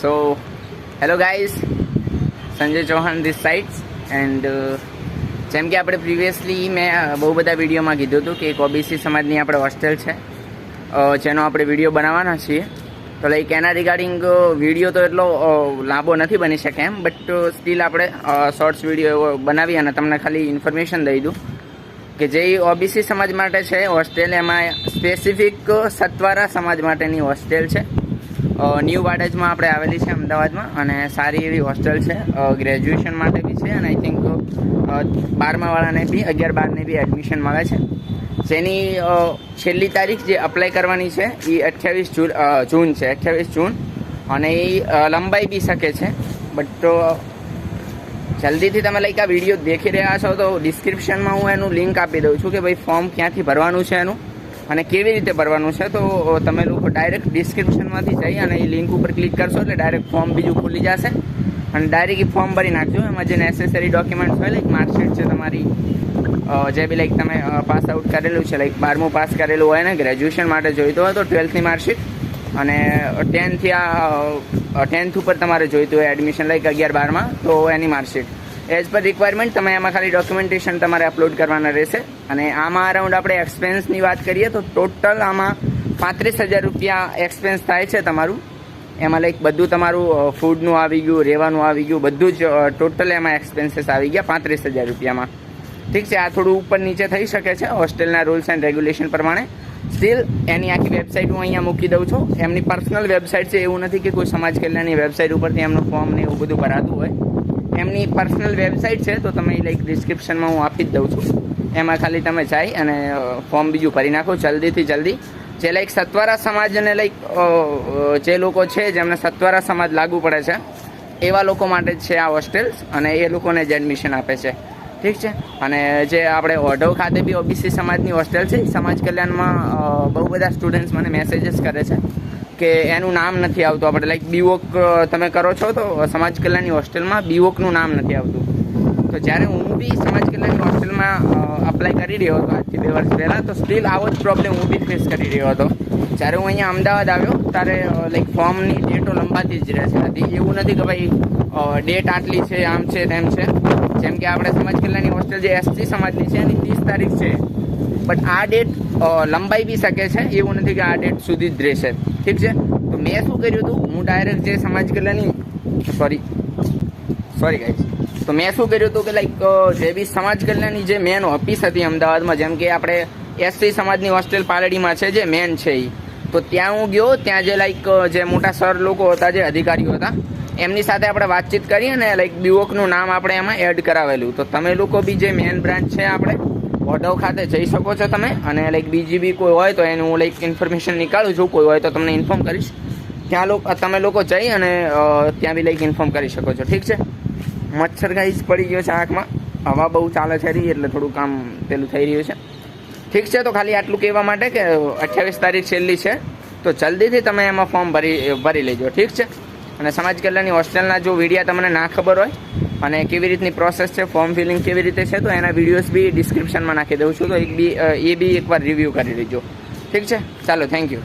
So hello guys Sanjay Chauhan this side and જેમ કે આપણે પ્રિવિયસલી મેં બહુ બધા વિડીયોમાં કીધું હતું કે એક ઓબીસી સમાજની આપણે હોસ્ટેલ છે. જેનો આપણે વીડિયો બનાવવાના છીએ. તો લાઈક એના રિગાર્ડિંગ વીડિયો તો એટલો લાંબો નથી બની શકે એમ. બટ સ્ટીલ આપણે શોર્ટ્સ વીડિયો એવો બનાવી અને તમને ખાલી ઇન્ફોર્મેશન દઈ દઉં કે જે ઓબીસી સમાજ માટે છે. હોસ્ટેલ એમાં સ્પેસિફિક સત્વારા સમાજ માટેની હોસ્ટેલ છે. ન્યૂ વાડજમાં આપણે આવેલી છે અમદાવાદમાં અને સારી એવી હોસ્ટેલ છે. ગ્રેજ્યુએશન માટે બી છે અને આઈ થિંક બારમાવાળાને બી, અગિયાર બારને બી એડમિશન મળે છે. જેની છેલ્લી તારીખ જે અપ્લાય કરવાની છે એ અઠ્યાવીસ જૂન જૂન છે, અઠ્યાવીસ જૂન. અને એ લંબાઈ બી શકે છે. બટ તો જલ્દીથી તમે લાઈક આ વીડિયો દેખી રહ્યા છો તો ડિસ્ક્રિપ્શનમાં હું એનું લિંક આપી દઉં છું કે ભાઈ ફોર્મ ક્યાંથી ભરવાનું છે એનું. અને કેવી રીતે ભરવાનું છે તો તમે લોકો ડાયરેક્ટ ડિસ્ક્રિપ્શનમાંથી જઈ અને એ લિંક ઉપર ક્લિક કરશો એટલે ડાયરેક્ટ ફોર્મ બીજું ખુલી જશે. અને ડાયરેક્ટ એ ફોર્મ ભરી નાખજો. એમાં જે નેસેસરી ડોક્યુમેન્ટ્સ હોય લાઈક માર્કશીટ છે તમારી જે બી લાઈક તમે પાસ આઉટ કરેલું છે લાઈક બારમું પાસ કરેલું હોય ને ગ્રેજ્યુએશન માટે જોઈતું હોય તો ટ્વેલ્થની માર્કશીટ અને ટેન્થથી આ ટેન્થ ઉપર તમારે જોઈતું હોય એડમિશન લાઈક અગિયાર બારમાં, તો એની માર્કશીટ એઝ પર રિક્વાયરમેન્ટ તમે એમાં ખાલી ડોક્યુમેન્ટેશન તમારે અપલોડ કરવાના રહેશે. અને આમાં અરાઉન્ડ આપણે એક્સપેન્સની વાત કરીએ તો ટોટલ આમાં પાંત્રીસ હજાર રૂપિયા એક્સપેન્સ થાય છે તમારું. એમાં લાઈક બધું તમારું ફૂડનું આવી ગયું, રહેવાનું આવી ગયું, બધું જ ટોટલ એમાં એક્સપેન્સીસ આવી ગયા પાંત્રીસ હજાર રૂપિયામાં. ઠીક છે, આ થોડું ઉપર નીચે થઈ શકે છે, હોસ્ટેલના રૂલ્સ એન્ડ રેગ્યુલેશન પ્રમાણે. સ્ટીલ એની આખી વેબસાઇટ હું અહીંયા મૂકી દઉં છું. એમની પર્સનલ વેબસાઇટ છે, એવું નથી કે કોઈ સમાજ કલ્યાણની વેબસાઇટ ઉપરથી એમનું ફોર્મ ને એવું બધું ભરાતું હોય. એમની પર્સનલ વેબસાઇટ છે, તો તમે લાઈક ડિસ્ક્રિપ્શનમાં હું આપી જ દઉં છું. એમાં ખાલી તમે જાય અને ફોર્મ બીજું ભરી નાખો જલ્દીથી જલ્દી. જે લાઈક સત્વારા સમાજને લાઈક જે લોકો છે, જેમને સત્વારા સમાજ લાગુ પડે છે, એવા લોકો માટે જ છે આ હોસ્ટેલ્સ અને એ લોકોને જ એડમિશન આપે છે. ઠીક છે? અને જે આપણે ઓઢવ ખાતે બી ઓબીસી સમાજની હોસ્ટેલ છે સમાજ કલ્યાણમાં બહુ બધા સ્ટુડન્ટ્સ મને મેસેજીસ કરે છે. કે એનું નામ નથી આવતું. આપણે લાઈક બીવોક તમે કરો છો તો સમાજ કલ્યાણની હોસ્ટેલમાં બીવોકનું નામ નથી આવતું. તો જ્યારે હું બી સમાજ કલ્યાણની હોસ્ટેલમાં અપ્લાય કરી રહ્યો હતો આજથી બે વર્ષ પહેલાં, તો સ્ટીલ આવો જ પ્રોબ્લેમ હું બી ફેસ કરી રહ્યો હતો. જ્યારે હું અહીંયા અમદાવાદ આવ્યો, ત્યારે લાઈક ફોર્મની ડેટો લંબાતી જ રહેતી હતી એવું નથી કે ભાઈ ડેટ આટલી છે, આમ છે, તેમ છે. જેમ કે આપણે સમાજ કલ્યાણની હોસ્ટેલ જે એસટી સમાજની છે, એની ત્રીસ તારીખ છે. બટ આ ડેટ લંબાઈ બી શકે છે, એવું નથી કે આ ડેટ સુધી જ રહેશે. ઠીક છે? તો મેં શું કર્યું હતું? હું ડાયરેક્ટ જે સમાજ કલ્યાણની સોરી સોરી ગાઈઝ તો મેં શું કર્યું હતું કે લાઈક જે બી સમાજ કલ્યાણની જે મેન ઓફિસ હતી અમદાવાદમાં, જેમ કે આપણે એસસી સમાજની હોસ્ટેલ પાલડીમાં છે, જે મેન છે એ તો ત્યાં હું ગયો, ત્યાં જે લાઈક જે મોટા સર લોકો હતા, જે અધિકારીઓ હતા, એમની સાથે આપણે વાતચીત કરી અને લાઈક બીઓકનું નામ આપણે એમાં એડ કરાવેલું. તો તમે લોકો બી જે મેન બ્રાન્ચ છે આપણે વડોવ ખાતે જઈ શકો છો તમે. અને લાઈક બીજી બી કોઈ હોય તો એનું હું લાઈક ઇન્ફોર્મેશન નીકાળું છું. કોઈ હોય તો તમને ઇન્ફોર્મ કરીશ. ત્યાં લોકો, તમે લોકો જઈ અને ત્યાં બી લાઈક ઇન્ફોર્મ કરી શકો છો. ઠીક છે? મચ્છર ગાઈસ પડી ગયો છે આંખમાં. હવા બહુ ચાલે છે રહી એટલે થોડું કામ પેલું થઈ રહ્યું છે. ઠીક છે? તો ખાલી આટલું કહેવા માટે કે અઠ્યાવીસ તારીખ છેલ્લી છે. તો જલ્દીથી તમે એમાં ફોર્મ ભરી ભરી લેજો. ઠીક છે? અને સમાજ કલ્યાણની હોસ્ટેલના જો વિડીયા તમને ના ખબર હોય અને કેવી રીતની પ્રોસેસ છે ફોર્મ ફિલિંગ કેવી રીતે છે, તો એના વિડીયોઝ બી ડિસ્ક્રિપ્શનમાં નાખી દઉં છું. તો એક બી એ બી એકવાર રિવ્યૂ કરી લેજો. ઠીક છે? ચાલો થેન્ક યુ